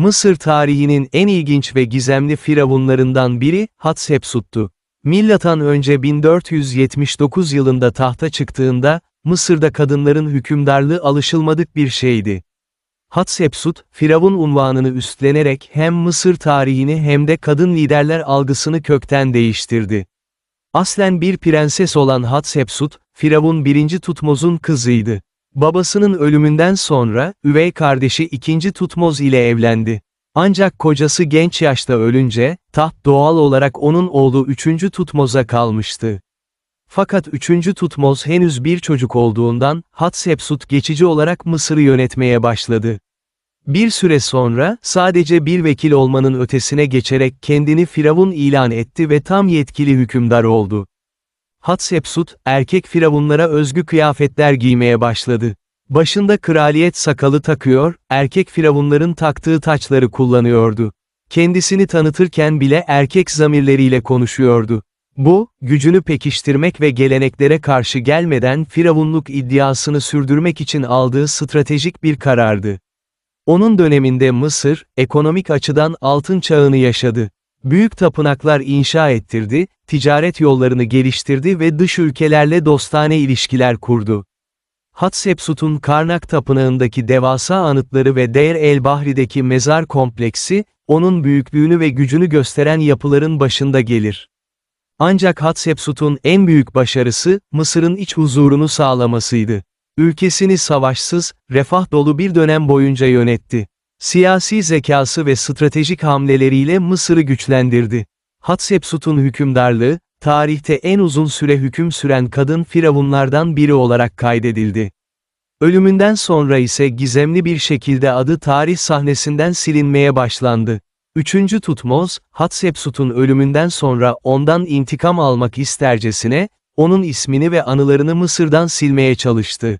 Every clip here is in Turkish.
Mısır tarihinin en ilginç ve gizemli firavunlarından biri Hatshepsut'tu. Milattan önce 1479 yılında tahta çıktığında, Mısır'da kadınların hükümdarlığı alışılmadık bir şeydi. Hatshepsut, Firavun unvanını üstlenerek hem Mısır tarihini hem de kadın liderler algısını kökten değiştirdi. Aslen bir prenses olan Hatshepsut, Firavun 1. Tutmoz'un kızıydı. Babasının ölümünden sonra, üvey kardeşi 2. Tutmoz ile evlendi. Ancak kocası genç yaşta ölünce, taht doğal olarak onun oğlu 3. Tutmoz'a kalmıştı. Fakat 3. Tutmoz henüz bir çocuk olduğundan, Hatshepsut geçici olarak Mısır'ı yönetmeye başladı. Bir süre sonra, sadece bir vekil olmanın ötesine geçerek kendini Firavun ilan etti ve tam yetkili hükümdar oldu. Hatshepsut, erkek firavunlara özgü kıyafetler giymeye başladı. Başında kraliyet sakalı takıyor, erkek firavunların taktığı taçları kullanıyordu. Kendisini tanıtırken bile erkek zamirleriyle konuşuyordu. Bu, gücünü pekiştirmek ve geleneklere karşı gelmeden firavunluk iddiasını sürdürmek için aldığı stratejik bir karardı. Onun döneminde Mısır, ekonomik açıdan altın çağını yaşadı. Büyük tapınaklar inşa ettirdi, ticaret yollarını geliştirdi ve dış ülkelerle dostane ilişkiler kurdu. Hatshepsut'un Karnak Tapınağı'ndaki devasa anıtları ve Deir el-Bahri'deki mezar kompleksi, onun büyüklüğünü ve gücünü gösteren yapıların başında gelir. Ancak Hatshepsut'un en büyük başarısı, Mısır'ın iç huzurunu sağlamasıydı. Ülkesini savaşsız, refah dolu bir dönem boyunca yönetti. Siyasi zekası ve stratejik hamleleriyle Mısır'ı güçlendirdi. Hatshepsut'un hükümdarlığı, tarihte en uzun süre hüküm süren kadın firavunlardan biri olarak kaydedildi. Ölümünden sonra ise gizemli bir şekilde adı tarih sahnesinden silinmeye başlandı. Üçüncü Tutmoz, Hatshepsut'un ölümünden sonra ondan intikam almak istercesine, onun ismini ve anılarını Mısır'dan silmeye çalıştı.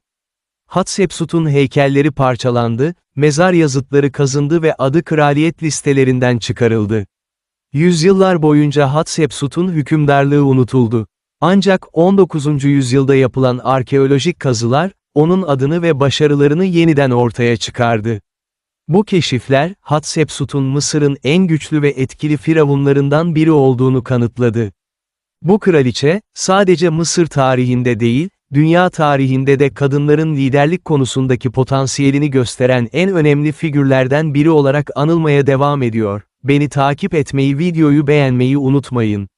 Hatshepsut'un heykelleri parçalandı, mezar yazıtları kazındı ve adı kraliyet listelerinden çıkarıldı. Yüzyıllar boyunca Hatshepsut'un hükümdarlığı unutuldu. Ancak 19. yüzyılda yapılan arkeolojik kazılar, onun adını ve başarılarını yeniden ortaya çıkardı. Bu keşifler, Hatshepsut'un Mısır'ın en güçlü ve etkili firavunlarından biri olduğunu kanıtladı. Bu kraliçe, sadece Mısır tarihinde değil, dünya tarihinde de kadınların liderlik konusundaki potansiyelini gösteren en önemli figürlerden biri olarak anılmaya devam ediyor. Beni takip etmeyi videoyu beğenmeyi unutmayın.